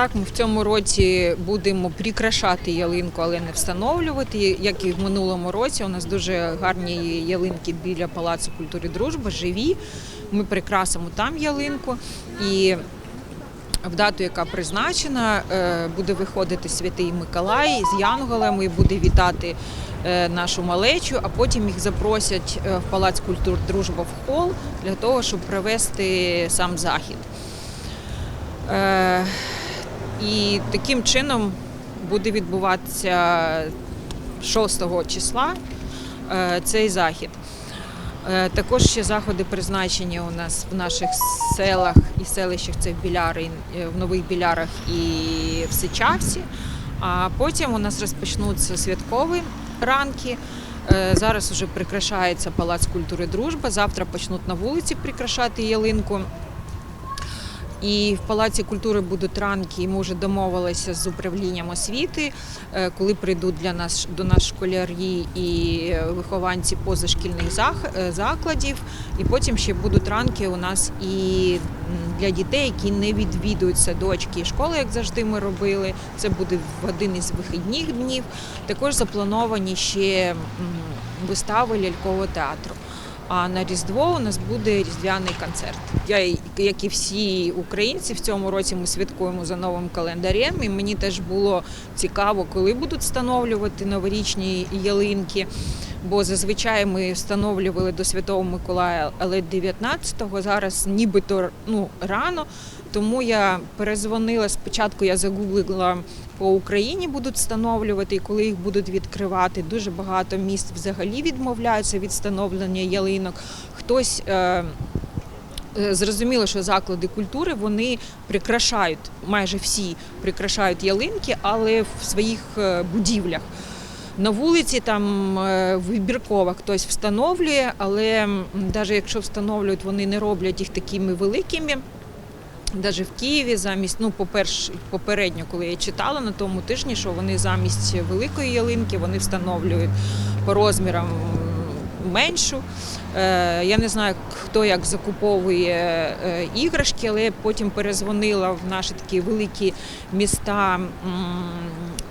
Так, ми в цьому році будемо прикрашати ялинку, але не встановлювати. Як і в минулому році, у нас дуже гарні ялинки біля Палацу культури і дружби, живі. Ми прикрасимо там ялинку. І в дату, яка призначена, е, буде виходити святий Миколай з Янголем і буде вітати е, нашу малечу, а потім їх запросять е, в Палац культур Дружба в хол для того, щоб провести сам захід. І таким чином буде відбуватися 6 числа е, цей захід. Е, Також ще заходи призначені у нас в наших селах і селищах це в Біляри, е, в Нових Білярах і в Сичавці. А потім у нас розпочнуться святкові ранки. Зараз вже прикрашається Палац культури Дружба. Завтра почнуть на вулиці прикрашати ялинку. І в Палаці культури будуть ранки, і ми вже домовилися з управлінням освіти, е, коли прийдуть для нас до нас школярі і вихованці позашкільних е, закладів. І потім ще будуть ранки у нас і для дітей, які не відвідують садочки і школи, як завжди ми робили. Це буде в один із вихідних днів. Також заплановані ще вистави лялькового театру. А на Різдво у нас буде різдвяний концерт. Я, як і всі українці, в цьому році ми святкуємо за новим календарем. І мені теж було цікаво, коли будуть встановлювати новорічні ялинки. Бо зазвичай ми встановлювали до Святого Миколая, але 19-го зараз нібито ну, рано. Тому я перезвонила спочатку, я загуглила по Україні будуть встановлювати, і коли їх будуть відкривати. Дуже багато міст взагалі відмовляються від встановлення ялинок. Хтось е, е, зрозуміло, що заклади культури вони прикрашають майже всі прикрашають ялинки, але в своїх е, будівлях. На вулиці там е, вибірково хтось встановлює, але навіть якщо встановлюють, вони не роблять їх такими великими. Навіть в Києві замість, ну, по-перше, попередньо, коли я читала на тому тижні, що вони замість великої ялинки вони встановлюють по розмірам меншу. Е, Я не знаю, хто як закуповує е, іграшки, але я потім перезвонила в наші такі великі міста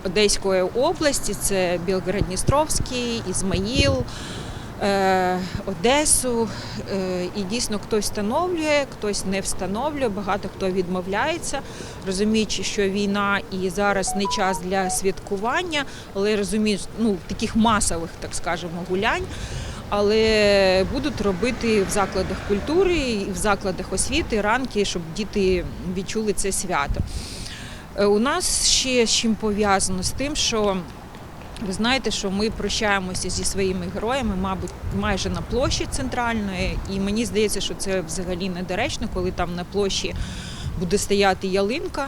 Одеської області: це Білгород-Дністровський, Ізмаїл. Е, Одесу, Е, і дійсно хтось встановлює, хтось не встановлює, багато хто відмовляється, розуміючи, що війна і зараз не час для святкування, але розуміють, ну таких масових, так скажемо, гулянь. Але будуть робити в закладах культури і в закладах освіти ранки, щоб діти відчули це свято. Е, У нас ще з чим пов'язано з тим, що ви знаєте, що ми прощаємося зі своїми героями, мабуть, майже на площі центральної, і мені здається, що це взагалі недоречно, коли там на площі буде стояти ялинка.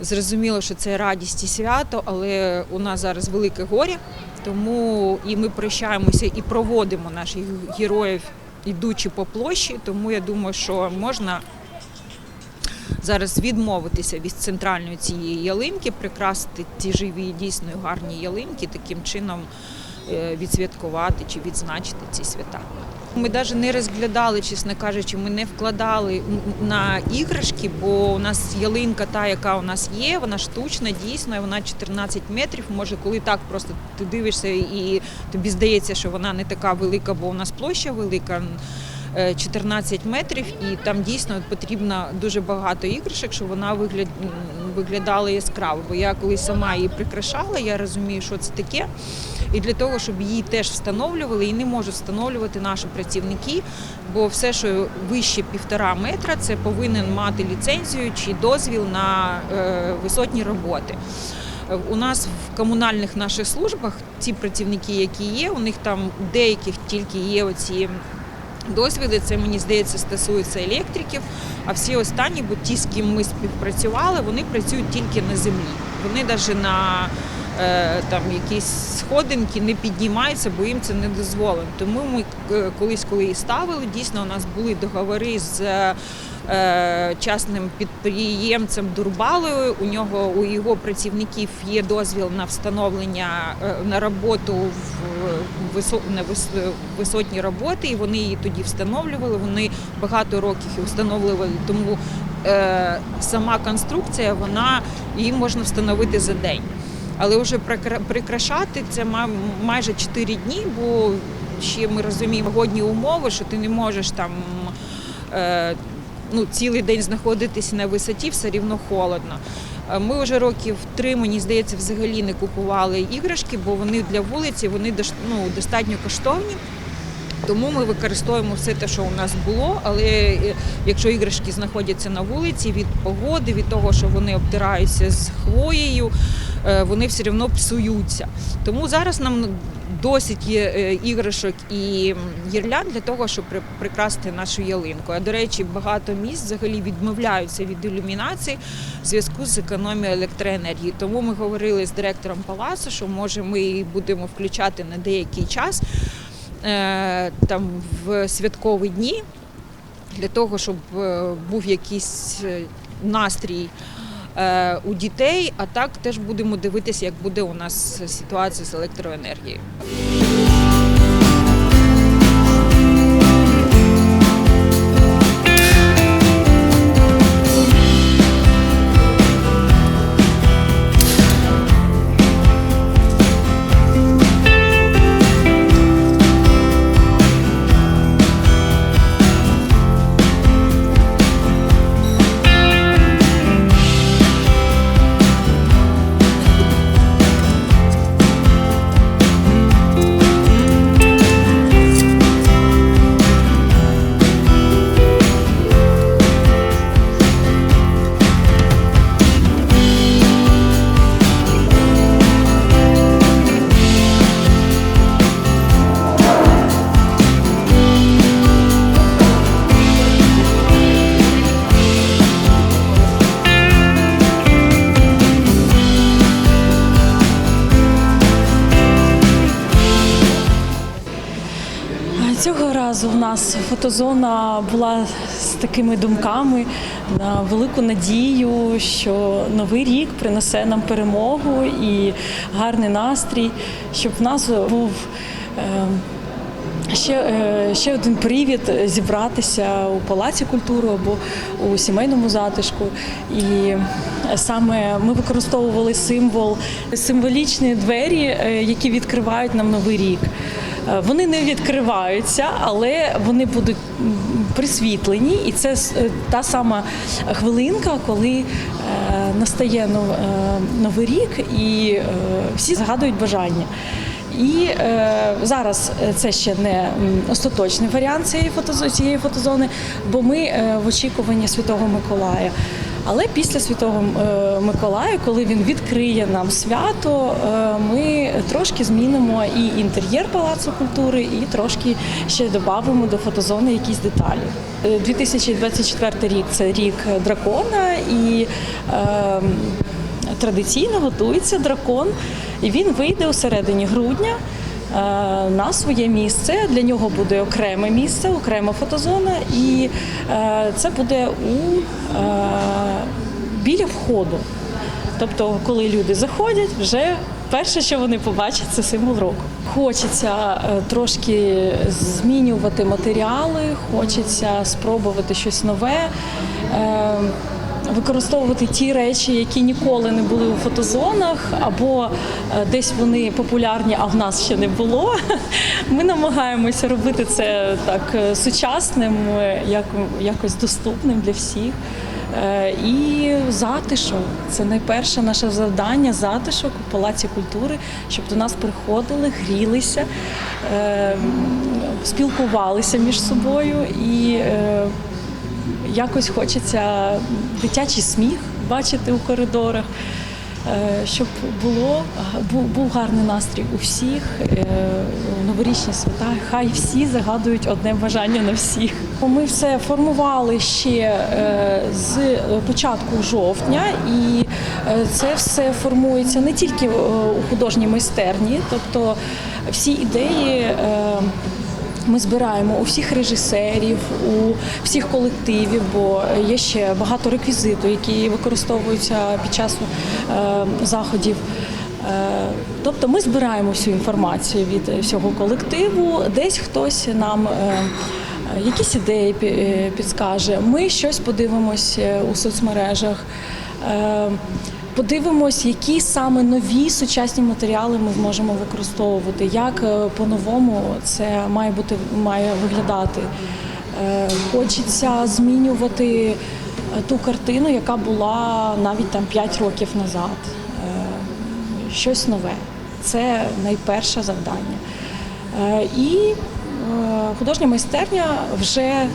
Зрозуміло, що це радість і свято, але у нас зараз велике горе, тому і ми прощаємося і проводимо наших героїв, ідучи по площі. Тому я думаю, що можна зараз відмовитися від центральної цієї ялинки, прикрасити ті живі, дійсно гарні ялинки, таким чином е, відсвяткувати чи відзначити ці свята. Ми навіть не розглядали, чесно кажучи, ми не вкладали на іграшки, бо у нас ялинка, та, яка у нас є, вона штучна, дійсно, вона 14 метрів. Може, коли так просто ти дивишся і тобі здається, що вона не така велика, бо у нас площа велика. Е, 14 метрів, і там дійсно потрібно дуже багато іграшок, щоб вона вигляд, виглядала яскраво. Бо я коли сама її прикрашала, я розумію, що це таке. І для того, щоб її теж встановлювали, і не можуть встановлювати наші працівники, бо все, що вище півтора метра, це повинен мати ліцензію чи дозвіл на е, висотні роботи. Е, У нас в комунальних наших службах ті працівники, які є, у них там деяких тільки є оці досвіди. Це мені здається стосується електриків. А всі останні, бо ті, з ким ми співпрацювали, вони працюють тільки на землі. Вони навіть на е, там якісь сходинки не піднімаються, бо їм це не дозволено. Тому ми е, колись, коли і ставили, дійсно у нас були договори з е, частним підприємцем Дурбалою. У нього у його працівників є дозвіл на встановлення е, на роботу в на вис- висотні роботи, і вони її тоді встановлювали. Вони багато років їх встановлювали, тому е, сама конструкція, вона її можна встановити за день. Але вже прикра- прикрашати це ма- майже 4 дні, бо ще ми розуміємо годні умови, що ти не можеш там е, ну, цілий день знаходитися на висоті, все рівно холодно. Е, Ми вже років три, мені здається, взагалі не купували іграшки, бо вони для вулиці вони ну, достатньо коштовні. Тому ми використовуємо все те, що у нас було. Але е, якщо іграшки знаходяться на вулиці від погоди, від того, що вони обтираються з хвоєю, е, вони все одно псуються. Тому зараз нам досить є е, іграшок і м, гірлянд для того, щоб при- прикрасити нашу ялинку. А до речі, багато міст взагалі відмовляються від ілюмінації в зв'язку з економією електроенергії. Тому ми говорили з директором палацу, що може ми її будемо включати на деякий час там в святкові дні для того, щоб е, був якийсь е, настрій е, у дітей. А так теж будемо дивитися, як буде у нас ситуація з електроенергією. Разу в нас фотозона була з такими думками на велику надію, що новий рік принесе нам перемогу і гарний настрій, щоб в нас був. е, Ще, е, ще один привід зібратися у палаці культури або у сімейному затишку. І саме ми використовували символ, символічні двері, е, які відкривають нам новий рік. Е, Вони не відкриваються, але вони будуть присвітлені, і це е, та сама хвилинка, коли е, настає новий рік, і всі згадують бажання. І е, зараз це ще не остаточний варіант цієї фотозони, цієї фотозони, бо ми в очікуванні Святого Миколая. Але після Святого е, Миколая, коли він відкриє нам свято, е, ми трошки змінимо і інтер'єр Палацу культури, і трошки ще додамо до фотозони якісь деталі. Е, 2024 рік це рік дракона і. Е, традиційно готується дракон, і він вийде у середині грудня е, на своє місце. Для нього буде окреме місце, окрема фотозона, і е, це буде у е, біля входу. Тобто, коли люди заходять, вже перше, що вони побачать, це символ року. Хочеться е, трошки змінювати матеріали, хочеться спробувати щось нове. Використовувати ті речі, які ніколи не були у фотозонах, або е, десь вони популярні, а в нас ще не було. Ми намагаємося робити це так е, сучасним, е, як, якось доступним для всіх. І затишок це найперше наше завдання затишок у палаці культури, щоб до нас приходили, грілися, спілкувалися між собою і якось хочеться дитячий сміх бачити у коридорах. е, Щоб було був, гарний настрій у всіх е, новорічні свята. Хай всі загадують одне бажання на всіх. Ми все формували ще е, з початку жовтня, і це все формується не тільки у художній майстерні, тобто всі ідеї. Ми збираємо у всіх режисерів, у всіх колективів, бо є ще багато реквізиту, які використовуються під час е, заходів. Е, Тобто ми збираємо всю інформацію від всього колективу. Десь хтось нам е, якісь ідеї підскаже. Ми щось подивимось е, у соцмережах. Подивимось, які саме нові сучасні матеріали ми зможемо використовувати, як е, по-новому це має бути має виглядати. Е, Хочеться змінювати е, ту картину, яка була навіть там 5 років назад. Щось нове. Це найперше завдання. І художня майстерня вже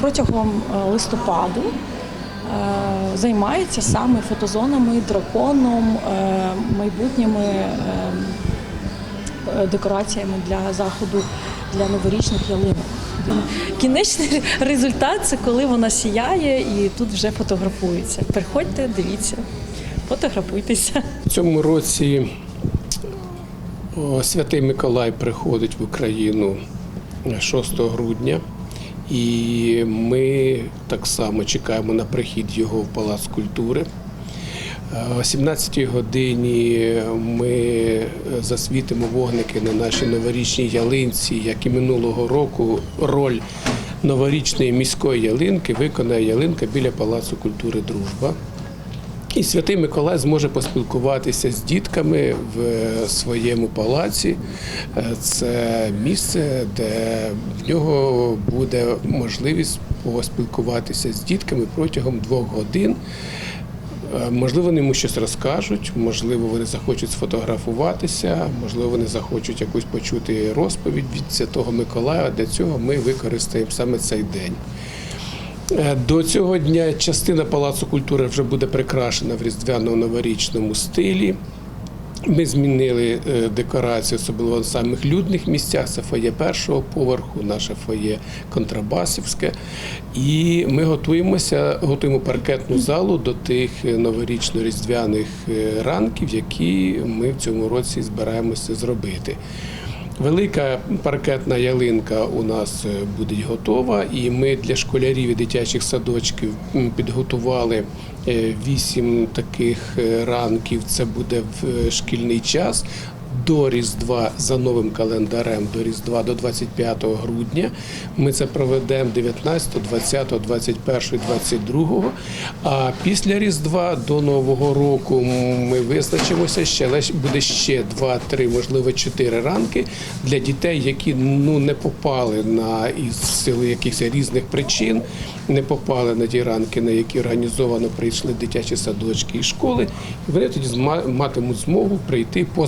протягом листопаду займається саме фотозонами, драконом, е, майбутніми е, е, декораціями для заходу для новорічних ялинок. Кінечний результат це коли вона сіяє і тут вже фотографується. Приходьте, дивіться, фотографуйтеся. В цьому році Святий Миколай приходить в Україну 6 грудня, і ми так само чекаємо на прихід його в Палац культури. Е, О 17-й годині ми засвітимо вогники на нашій новорічній ялинці, як і минулого року. Роль новорічної міської ялинки виконає ялинка біля Палацу культури Дружба. І святий Миколай зможе поспілкуватися з дітками в своєму палаці. Е, Це місце, де в нього буде можливість поспілкуватися з дітками протягом двох годин. Е, Можливо, вони йому щось розкажуть, можливо, вони захочуть сфотографуватися, можливо, вони захочуть якусь почути розповідь від Святого Миколая. Для цього ми використаємо саме цей день. Е, До цього дня частина Палацу культури вже буде прикрашена в різдвяно-новорічному стилі. Ми змінили е, декорацію, особливо в самих людних місцях. Це фоє першого поверху, наше фоє контрабасівське. І ми готуємося, готуємо паркетну залу до тих е, новорічно-різдвяних ранків, які ми в цьому році збираємося зробити. Велика паркетна ялинка у нас е, буде готова, і ми для школярів і дитячих садочків підготували е, вісім таких е, ранків. Це буде в шкільний час. До Різдва за новим календарем до Різдва до 25 грудня. Ми це проведемо 19, 20, 21, 22. А після Різдва до Нового року ми визначимося ще буде ще 2-3, можливо, 4 ранки для дітей, які ну не попали на із сили якихось різних причин, не попали на ті ранки, на які організовано прийшли дитячі садочки і школи. Вони тоді матимуть змогу прийти по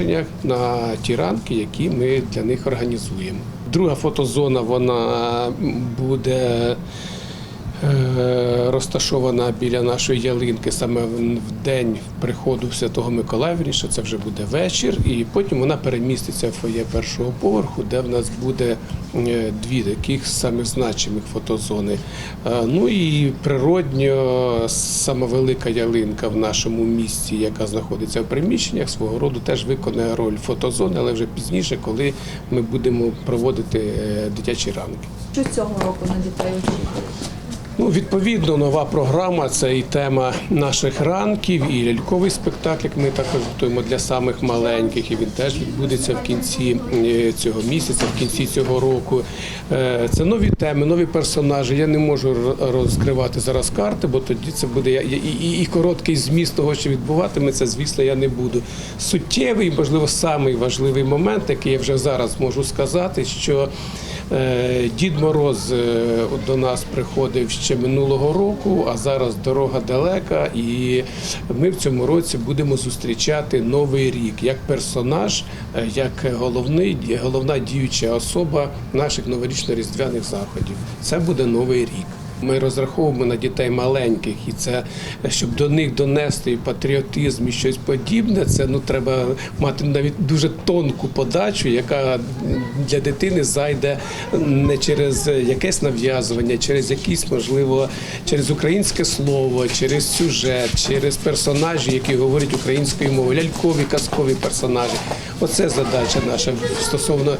запрошеннях на ті ранки, які ми для них організуємо. Друга фотозона вона буде розташована біля нашої ялинки саме в день приходу Святого Миколая, вірніше, це вже буде вечір, і потім вона переміститься в фоє першого поверху, де в нас буде е, дві таких самих значимих фотозони. Е, Ну і природньо сама велика ялинка в нашому місті, яка знаходиться в приміщеннях, свого роду теж виконає роль фотозони, але вже пізніше, коли ми будемо проводити е, дитячі ранки. Що цього року на дітей очікує? Ну, відповідно, нова програма це і тема наших ранків, і ляльковий спектакль, як ми також готуємо для самих маленьких. І він теж відбудеться в кінці е, цього місяця, в кінці цього року. Е, Це нові теми, нові персонажі. Я не можу розкривати зараз карти, бо тоді це буде і, і, і короткий зміст того, що відбуватиметься, звісно, я не буду. Суттєвий, можливо, самий важливий момент, який я вже зараз можу сказати, що Дід Мороз е, до нас приходив ще минулого року, а зараз дорога далека, і ми в цьому році будемо зустрічати новий рік як персонаж, е, як головний, головна діюча особа наших новорічно-різдвяних заходів. Це буде новий рік. Ми розраховуємо на дітей маленьких, і це щоб до них донести і патріотизм і щось подібне. Це ну треба мати навіть дуже тонку подачу, яка для дитини зайде не через якесь нав'язування, через якісь, можливо, через українське слово, через сюжет, через персонажі, які говорять українською мовою, лялькові казкові персонажі. Оце задача наша стосовно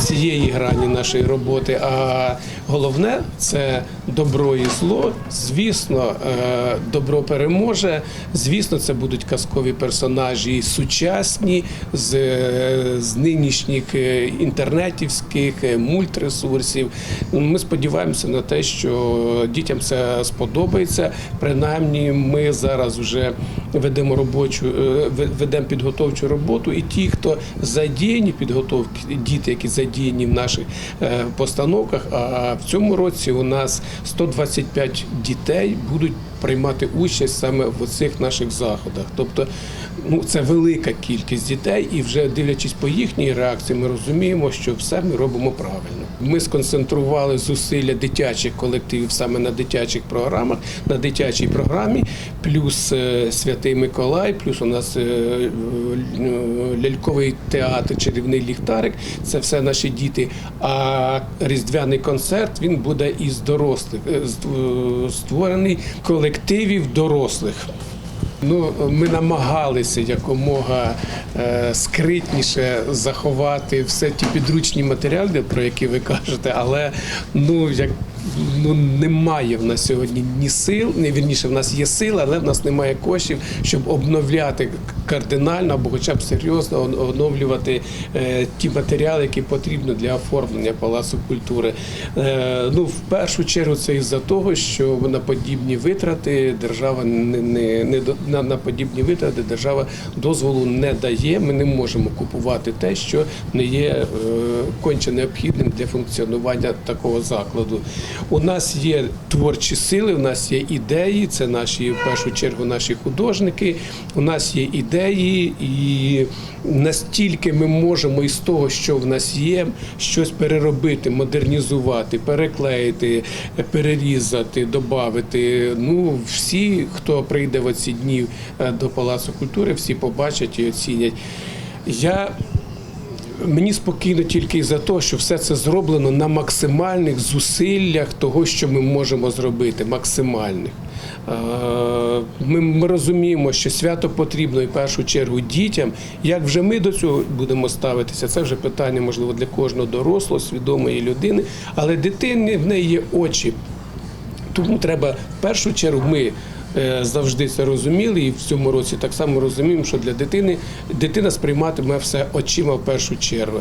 цієї грані нашої роботи. А головне це добро і зло. Звісно, е, добро переможе. Звісно, це будуть казкові персонажі сучасні з, е, з нинішніх е, інтернетівських е, мультресурсів. Ми сподіваємося на те, що дітям це сподобається. Принаймні, ми зараз вже ведемо робочу, е, ведемо підготовчу роботу, і ті, хто задіяні підготовки, діти, які задіяні в наших е, постановках. А в цьому році у нас 125 дітей будуть приймати участь саме в цих наших заходах. Тобто, ну це велика кількість дітей, і вже дивлячись по їхній реакції, ми розуміємо, що все ми робимо правильно. Ми сконцентрували зусилля дитячих колективів саме на дитячих програмах, на дитячій програмі, плюс е, Святий Миколай, плюс у нас е, е, ляльковий театр, чарівний ліхтарик. Це все наші діти. А різдвяний концерт він буде із дорослих, ст- створений колективів дорослих. Ну, ми намагалися якомога е, скритніше заховати все ті підручні матеріали, про які ви кажете, але ну як ну немає в нас сьогодні ні сил, не вірніше, в нас є сила, але в нас немає коштів, щоб обновляти кардинально або хоча б серйозно оновлювати е, ті матеріали, які потрібні для оформлення палацу культури. Е, ну, в першу чергу, це із-за того, що на подібні витрати держава не, не, не на, на подібні витрати держава дозволу не дає. Ми не можемо купувати те, що не є е, конче необхідним для функціонування такого закладу. У нас є творчі сили, у нас є ідеї. Це наші в першу чергу наші художники. У нас є ідеї, і настільки ми можемо із того, що в нас є, щось переробити, модернізувати, переклеїти, перерізати, додати. Ну всі, хто прийде в оці дні е, до Палацу культури, всі побачать і оцінять. Я Мені спокійно тільки за те, що все це зроблено на максимальних зусиллях того, що ми можемо зробити, максимальних. Ми, розуміємо, що свято потрібно і в першу чергу дітям. Як вже ми до цього будемо ставитися, це вже питання, можливо, для кожного дорослого, свідомої людини. Але дитини в неї є очі. Тому треба в першу чергу ми завжди це розуміли, і в цьому році так само розуміємо, що для дитини дитина сприйматиме все очима в першу чергу.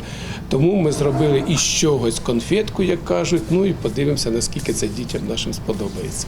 Тому ми зробили із чогось конфетку, як кажуть. Ну і подивимося, наскільки це дітям нашим сподобається.